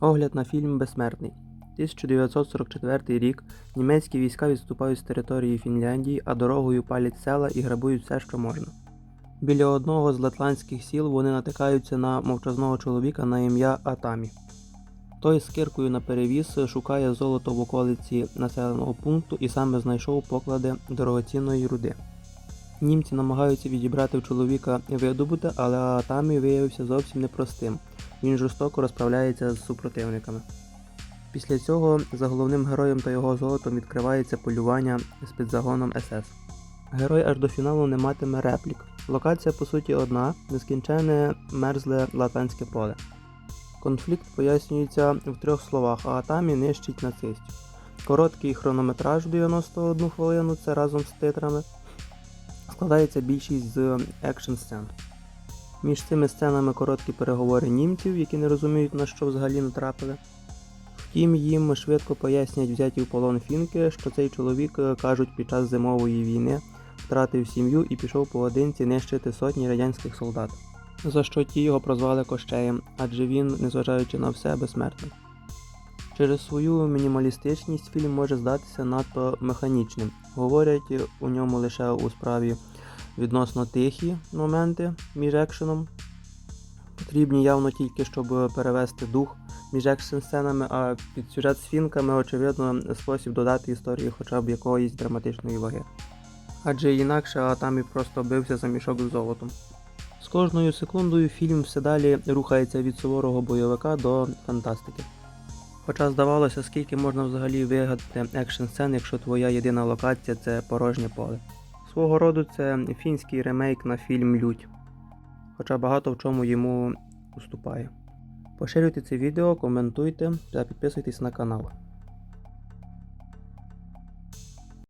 Огляд на фільм Безсмертний. 1944 рік німецькі війська відступають з території Фінляндії, а дорогою палять села і грабують все, що можна. Біля одного з латландських сіл вони натикаються на мовчазного чоловіка на ім'я Атамі. Той з киркою на перевіз шукає золото в околиці населеного пункту і саме знайшов поклади дорогоцінної руди. Німці намагаються відібрати в чоловіка видобуте, але Атамі виявився зовсім непростим. Він жорстоко розправляється з супротивниками. Після цього за головним героєм та його золотом відкривається полювання з підзагоном СС. Герой аж до фіналу не матиме реплік. Локація по суті одна нескінченне мерзле латанське поле. Конфлікт пояснюється в трьох словах, а Атамі нищить нацистів. Короткий хронометраж в 91 хвилину, це разом з титрами. Складається більшість з екшн сцен. Між цими сценами короткі переговори німців, які не розуміють на що взагалі натрапили. Втім, їм швидко пояснять взяті в полон фінки, що цей чоловік, е, кажуть, під час зимової війни втратив сім'ю і пішов поодинці нищити сотні радянських солдат. За що ті його прозвали Кощеєм, адже він, незважаючи на все, безсмертний. Через свою мінімалістичність фільм може здатися надто механічним. Говорять у ньому лише у справі відносно тихі моменти між екшеном. Потрібні явно тільки, щоб перевести дух між екшн сценами, а під сюжет з фінками, очевидно, спосіб додати історії хоча б якоїсь драматичної ваги. Адже інакше Атамі просто бився за мішок з золотом. З кожною секундою фільм все далі рухається від суворого бойовика до фантастики. Хоча здавалося, скільки можна взагалі вигадати екшн сцен, якщо твоя єдина локація це порожнє поле. Свого роду це фінський ремейк на фільм Лють, хоча багато в чому йому уступає. Поширюйте це відео, коментуйте та підписуйтесь на канал.